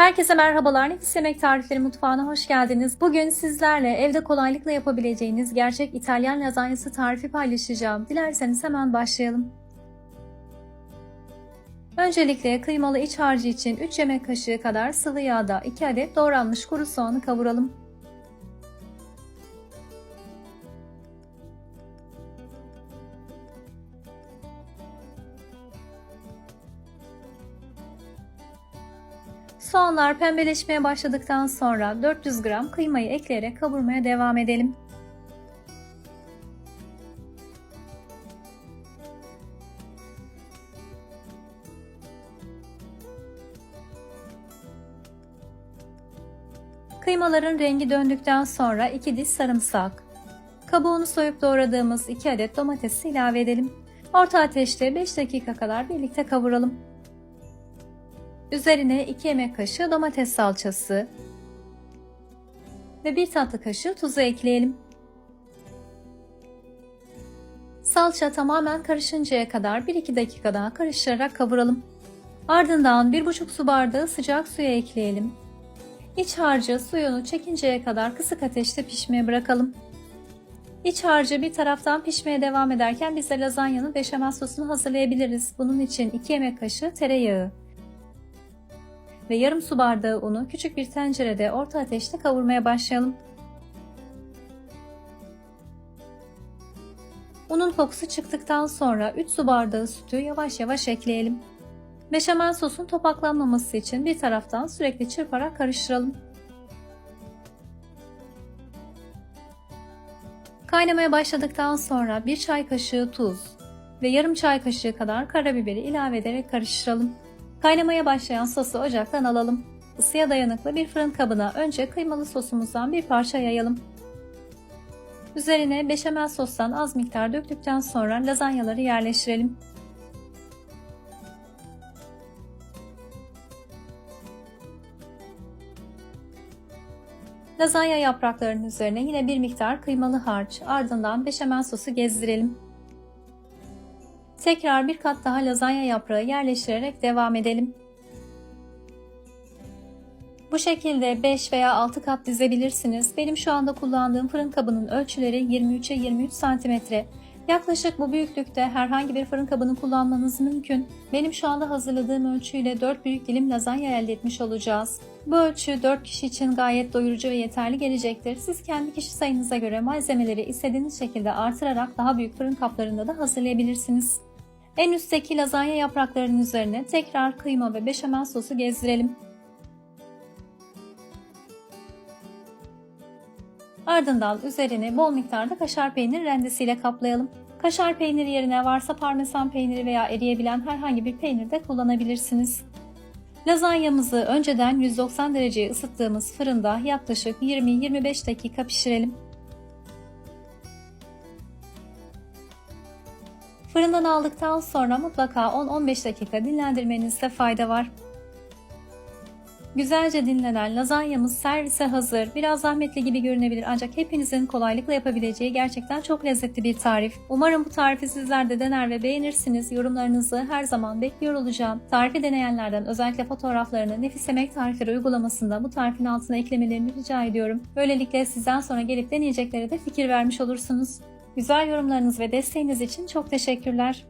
Herkese merhabalar. Nefis Yemek Tarifleri Mutfağı'na hoş geldiniz. Bugün sizlerle evde kolaylıkla yapabileceğiniz gerçek İtalyan lazanyası tarifi paylaşacağım. Dilerseniz hemen başlayalım. Öncelikle kıymalı iç harcı için 3 yemek kaşığı kadar sıvı yağda 2 adet doğranmış kuru soğanı kavuralım. Soğanlar pembeleşmeye başladıktan sonra 400 gram kıymayı ekleyerek kavurmaya devam edelim. Kıymaların rengi döndükten sonra 2 diş sarımsak, kabuğunu soyup doğradığımız 2 adet domatesi ilave edelim. Orta ateşte 5 dakika kadar birlikte kavuralım. Üzerine 2 yemek kaşığı domates salçası ve 1 tatlı kaşığı tuzu ekleyelim. Salça tamamen karışıncaya kadar 1-2 dakika daha karıştırarak kavuralım. Ardından 1,5 su bardağı sıcak suya ekleyelim. İç harcı suyunu çekinceye kadar kısık ateşte pişmeye bırakalım. İç harcı bir taraftan pişmeye devam ederken biz de lazanyanın beşamel sosunu hazırlayabiliriz. Bunun için 2 yemek kaşığı tereyağı, ve yarım su bardağı unu küçük bir tencerede orta ateşte kavurmaya başlayalım. Unun kokusu çıktıktan sonra 3 su bardağı sütü yavaş yavaş ekleyelim. Beşamel sosun topaklanmaması için bir taraftan sürekli çırparak karıştıralım. Kaynamaya başladıktan sonra 1 çay kaşığı tuz ve yarım çay kaşığı kadar karabiberi ilave ederek karıştıralım. Kaynamaya başlayan sosu ocaktan alalım. Isıya dayanıklı bir fırın kabına önce kıymalı sosumuzdan bir parça yayalım. Üzerine beşamel sostan az miktar döktükten sonra lazanyaları yerleştirelim. Lazanya yapraklarının üzerine yine bir miktar kıymalı harç, ardından beşamel sosu gezdirelim. Tekrar bir kat daha lazanya yaprağı yerleştirerek devam edelim. Bu şekilde 5 veya 6 kat dizebilirsiniz. Benim şu anda kullandığım fırın kabının ölçüleri 23'e 23 cm. Yaklaşık bu büyüklükte herhangi bir fırın kabını kullanmanız mümkün. Benim şu anda hazırladığım ölçüyle 4 büyük dilim lazanya elde etmiş olacağız. Bu ölçü 4 kişi için gayet doyurucu ve yeterli gelecektir. Siz kendi kişi sayınıza göre malzemeleri istediğiniz şekilde artırarak daha büyük fırın kaplarında da hazırlayabilirsiniz. En üstteki lazanya yapraklarının üzerine tekrar kıyma ve beşamel sosu gezdirelim. Ardından üzerine bol miktarda kaşar peynir rendesiyle kaplayalım. Kaşar peyniri yerine varsa parmesan peyniri veya eriyebilen herhangi bir peynir de kullanabilirsiniz. Lazanyamızı önceden 190 dereceye ısıttığımız fırında yaklaşık 20-25 dakika pişirelim. Fırından aldıktan sonra mutlaka 10-15 dakika dinlendirmenizde fayda var. Güzelce dinlenen lazanyamız servise hazır. Biraz zahmetli gibi görünebilir ancak hepinizin kolaylıkla yapabileceği gerçekten çok lezzetli bir tarif. Umarım bu tarifi sizler de dener ve beğenirsiniz. Yorumlarınızı her zaman bekliyor olacağım. Tarifi deneyenlerden özellikle fotoğraflarını Nefis Yemek Tarifleri uygulamasında bu tarifin altına eklemelerini rica ediyorum. Böylelikle sizden sonra gelip deneyeceklere de fikir vermiş olursunuz. Güzel yorumlarınız ve desteğiniz için çok teşekkürler.